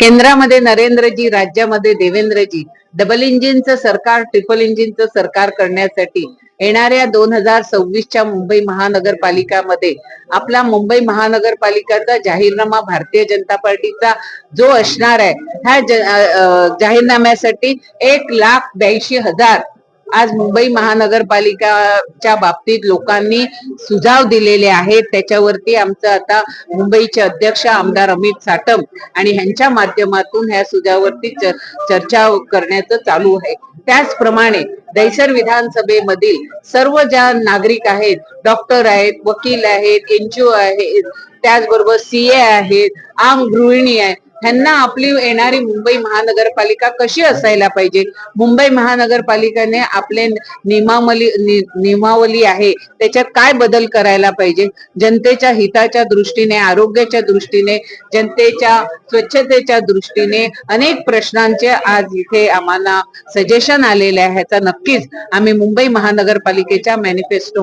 केंद्रामध्ये नरेंद्रजी राज्यामध्ये देवेंद्रजी डबल इंजिनचं सरकार ट्रिपल इंजिनचं सरकार करण्यासाठी येणाऱ्या दोन हजार सव्वीसच्या मुंबई महानगरपालिकामध्ये आपला मुंबई महानगरपालिकाचा जाहीरनामा भारतीय जनता पार्टीचा जो असणार आहे ह्या जाहीरनाम्यासाठी एक लाख ब्याऐंशी हजार आज मुंबई महानगरपालिकाच्या बाबतीत लोकांनी सुझाव दिलेले आहेत. त्याच्यावरती आमचं आता मुंबईचे अध्यक्ष आमदार अमित साटम आणि ह्यांच्या माध्यमातून ह्या सुझावावरती च- चर्चा करण्याचं चालू आहे. त्याचप्रमाणे दैसर विधानसभेमधील सर्व ज्या नागरिक आहेत डॉक्टर आहेत वकील आहेत एनजीओ आहेत त्याचबरोबर सीए आहेत आम गृहिणी आहे ह्यांना आपली येणारी मुंबई महानगरपालिका कशी असायला पाहिजे? मुंबई महानगरपालिकेने आपले नियमावली नि- नियमावली आहे. त्याच्यात काय बदल करायला पाहिजे? जनतेच्या हिताच्या दृष्टीने आरोग्याच्या दृष्टीने जनतेच्या स्वच्छतेच्या दृष्टीने अनेक प्रश्नांचे आज इथे आम्हाला सजेशन आलेले आहे. ह्याचा नक्कीच आम्ही मुंबई महानगरपालिकेच्या मॅनिफेस्टो